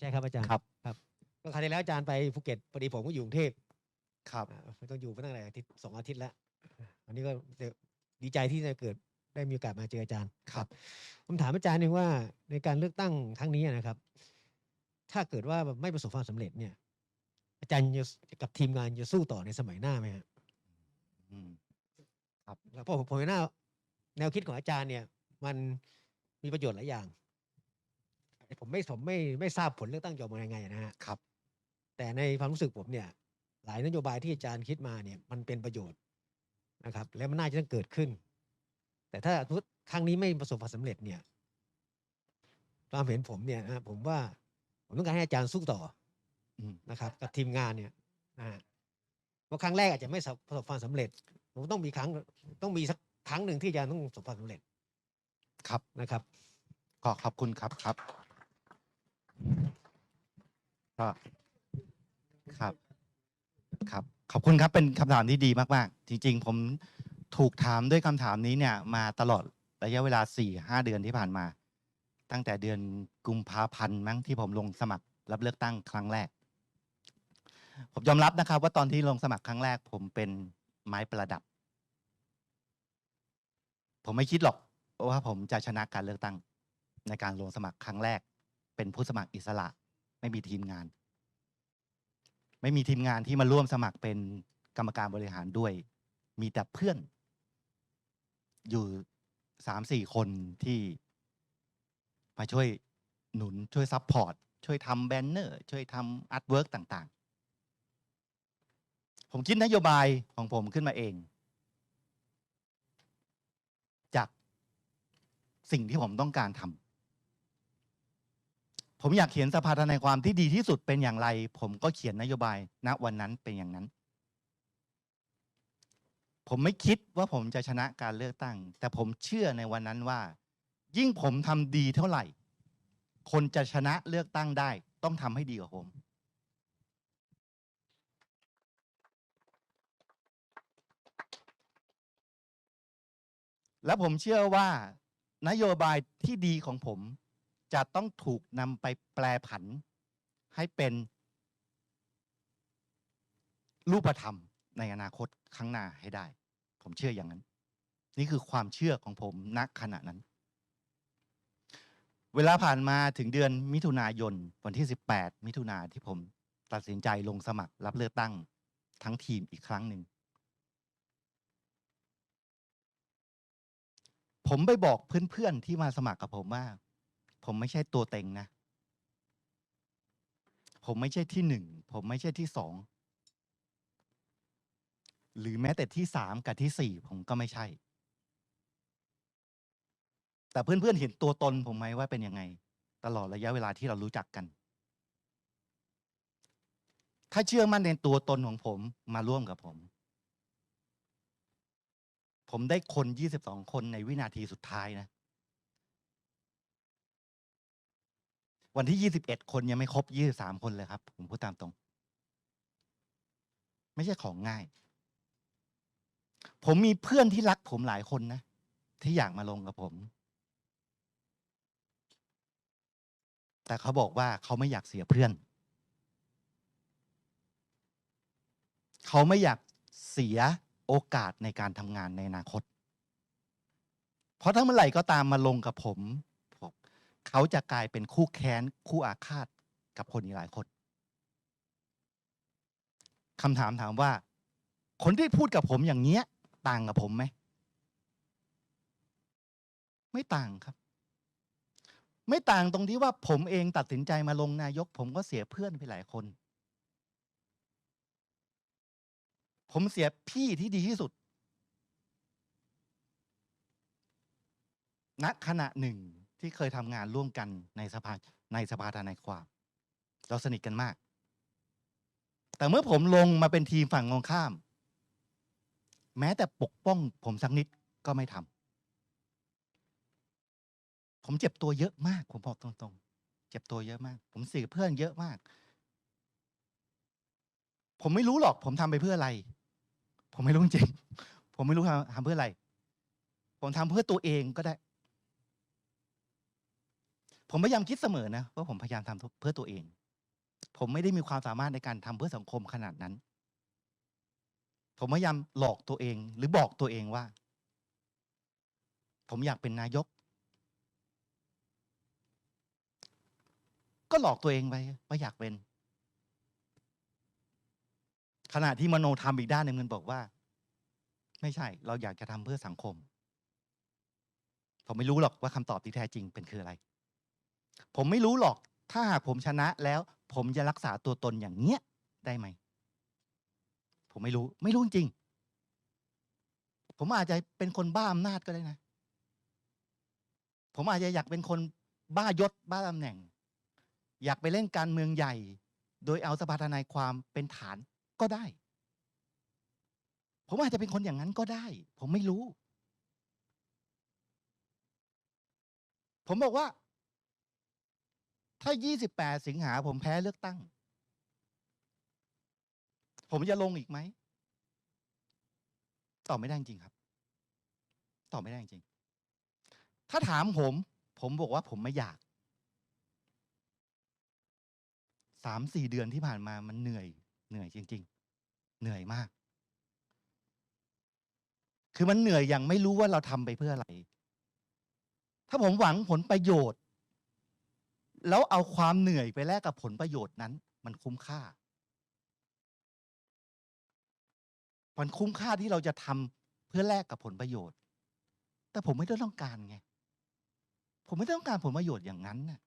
ใช่ครับอาจารย์ครับ ครับก็คราวที่แล้วอาจารย์ไปภูเก็ตพอดีผมก็อยู่กรุงเทพครับอ่าไม่ต้องอยู่มาตั้งแต่อาทิตย์สองอาทิตย์แล้วอันนี้ก็ดีใจที่จะเกิดได้มีโอกาสมาเจออาจารย์ครับผมถามอาจารย์หนึ่งว่าในการเลือกตั้งครั้งนี้นะครับ ถ้าเกิดว่าไม่ประสบความสำเร็จเนี่ย อาจารย์จะกับทีมงานจะสู้ต่อในสมัยหน้าไหมครับอืมแล้วเพราะผมผมเห็นว่าแนวคิดของอาจารย์เนี่ย มันมีประโยชน์หลายอย่าง ผมไม่ผมไม่ไม่ทราบผลเลือกตั้งจะออกมายังไงนะฮะครับ แต่ในความรู้สึกผมเนี่ย หลายนโยบายที่อาจารย์คิดมาเนี่ย มันเป็นประโยชน์นะครับ และมันน่าจะต้องเกิดขึ้น แต่ถ้าสมมุติครั้งนี้ไม่ประสบความสำเร็จเนี่ยความเห็นผมเนี่ยนะผมว่า ผมต้องการให้อาจารย์สู้ต่ออืมนะครับกับทีมงานเนี่ยนะฮะเพราะครั้งแรกอาจจะไม่ประสบความสำเร็จผมต้องมีครั้งต้องมีสักครั้งหนึ่งที่อาจารย์ต้องประสบความสำเร็จ ครับนะครับก็ขอบคุณครับครับ ก็ครับ ครับ ขอบคุณครับเป็นคำถามที่ดีมาก ๆ จริง ๆ ผมถูกถามด้วยคำถามนี้เนี่ย มาตลอดระยะเวลาสี่ห้าเดือนที่ผ่านมา ตั้งแต่เดือนกุมภาพันธ์มั้งที่ผมลงสมัครรับเลือกตั้งครั้งแรก ผมยอมรับนะครับ ว่าตอนที่ลงสมัครครั้งแรก ผมเป็นไม้ประดับ ผมไม่คิดหรอกว่าผมจะชนะการเลือกตั้งในการลงสมัครครั้งแรก เป็นผู้สมัครอิสระ ไม่มีทีมงาน ไม่มีทีมงานที่มาร่วมสมัครเป็นกรรมการบริหารด้วย มีแต่เพื่อน อยู่สามสี่คนที่มาช่วยหนุนช่วยซัพพอร์ต ช่วยทำแบนเนอร์ ช่วยทำอาร์ตเวิร์กต่าง ๆ ผมคิดนโยบายของผมขึ้นมาเอง จากสิ่งที่ผมต้องการทำ ผมอยากเขียนสภาทนายความที่ดีที่สุดเป็นอย่างไร ผมก็เขียนนโยบายณวันนั้นเป็นอย่างนั้น ผมไม่คิดว่าผมจะชนะการเลือกตั้ง แต่ผมเชื่อในวันนั้นว่า ยิ่งผมทำดีเท่าไหร่ คนจะชนะเลือกตั้งได้ ต้องทำให้ดีกว่าผมและผมเชื่อว่านโยบายที่ดีของผม จะต้องถูกนำไปแปลผันให้เป็นรูปธรรมในอนาคตข้างหน้าให้ได้ ผมเชื่ออย่างนั้น นี่คือความเชื่อของผมณขณะนั้น เวลาผ่านมาถึงเดือนมิถุนายนวันที่ 18 มิถุนาที่ผมตัดสินใจลงสมัครรับเลือกตั้งทั้งทีมอีกครั้งหนึ่ง ผมไปบอกเพื่อนๆที่มาสมัครกับผมว่า ผมไม่ใช่ตัวเต็งนะ ผมไม่ใช่ที่หนึ่ง ผมไม่ใช่ที่สอง หรือแม้แต่ที่สามกับที่สี่ผมก็ไม่ใช่ แต่เพื่อนๆเห็นตัวตนผมไหมว่าเป็นยังไง ตลอดระยะเวลาที่เรารู้จักกัน ถ้าเชื่อมั่นในตัวตนของผมมาร่วมกับผม ผมได้คน 22 คนในวินาทีสุดท้ายนะ วันที่ 21 คนยังไม่ครบ 23 คนเลยครับ ผมพูดตามตรง ไม่ใช่ของง่าย ผมมีเพื่อนที่รักผมหลายคนนะ ที่อยากมาลงกับผม แต่เขาบอกว่าเขาไม่อยากเสียเพื่อน เขาไม่อยากเสียโอกาสในการทำงานในอนาคต เพราะถ้าเมื่อไหร่ก็ตามมาลงกับผมผม เขาจะกลายเป็นคู่แค้นคู่อาฆาตกับคนอีกหลายคนคำถามถามว่า คนที่พูดกับผมอย่างเนี้ย ต่างกับผมไหม ไม่ต่างครับ ไม่ต่างตรงที่ว่าผมเองตัดสินใจมาลงนายก ผมก็เสียเพื่อนไปหลายคน ผมเสียพี่ที่ดีที่สุดณขณะหนึ่ง ที่เคยทำงานร่วมกันในสภาในสภาทนายความ เราสนิทกันมาก แต่เมื่อผมลงมาเป็นทีมฝั่งตรงข้าม แม้แต่ปกป้อง ผมสักนิดก็ไม่ทำผมเจ็บตัวเยอะมาก ผมบอกตรงๆ เจ็บตัวเยอะมาก ผมเสียเพื่อนเยอะมาก ผมไม่รู้หรอก ผมทำไปเพื่ออะไร ผมไม่รู้จริงผมไม่รู้ทำทำเพื่ออะไร ผมทำเพื่อตัวเองก็ได้ ผมพยายามคิดเสมอนะว่าผมพยายามทำเพื่อตัวเอง ผมไม่ได้มีความสามารถในการทำเพื่อสังคมขนาดนั้น ผมพยายามหลอกตัวเอง หรือบอกตัวเองว่า ผมอยากเป็นนายก ก็หลอกตัวเองไปว่าอยากเป็น ขณะที่มโนธรรมอีกด้านหนึ่งมันบอกว่า ไม่ใช่ เราอยากจะทำเพื่อสังคม ผมไม่รู้หรอกว่าคำตอบที่แท้จริงเป็นคืออะไร ผมไม่รู้หรอก ถ้าหากผมชนะแล้ว ผมจะรักษาตัวตนอย่างเนี้ยได้ไหม ผมไม่รู้ ไม่รู้จริง ผมอาจจะเป็นคนบ้าอำนาจก็ได้นะ ผมอาจจะอยากเป็นคนบ้ายศบ้าตำแหน่ง อยากไปเล่นการเมืองใหญ่ โดยเอาสภาทนายความเป็นฐานก็ได้ ผมอาจจะเป็นคนอย่างนั้นก็ได้ ผมไม่รู้ ผมบอกว่า ถ้า 28 สิงหาผมแพ้เลือกตั้ง ผมจะลงอีกไหม ตอบไม่ได้จริงครับ ตอบไม่ได้จริง ถ้าถามผม ผมบอกว่าผมไม่อยาก สามสี่เดือนที่ผ่านมามันเหนื่อย เหนื่อยจริง ๆ เหนื่อยมาก คือมันเหนื่อยอย่างไม่รู้ว่าเราทำไปเพื่ออะไร ถ้าผมหวังผลประโยชน์ แล้วเอาความเหนื่อยไปแลกกับผลประโยชน์นั้น มันคุ้มค่า มันคุ้มค่าที่เราจะทำเพื่อแลกกับผลประโยชน์ แต่ผมไม่ได้ต้องการไง ผมไม่ต้องการผลประโยชน์อย่างนั้นน่ะ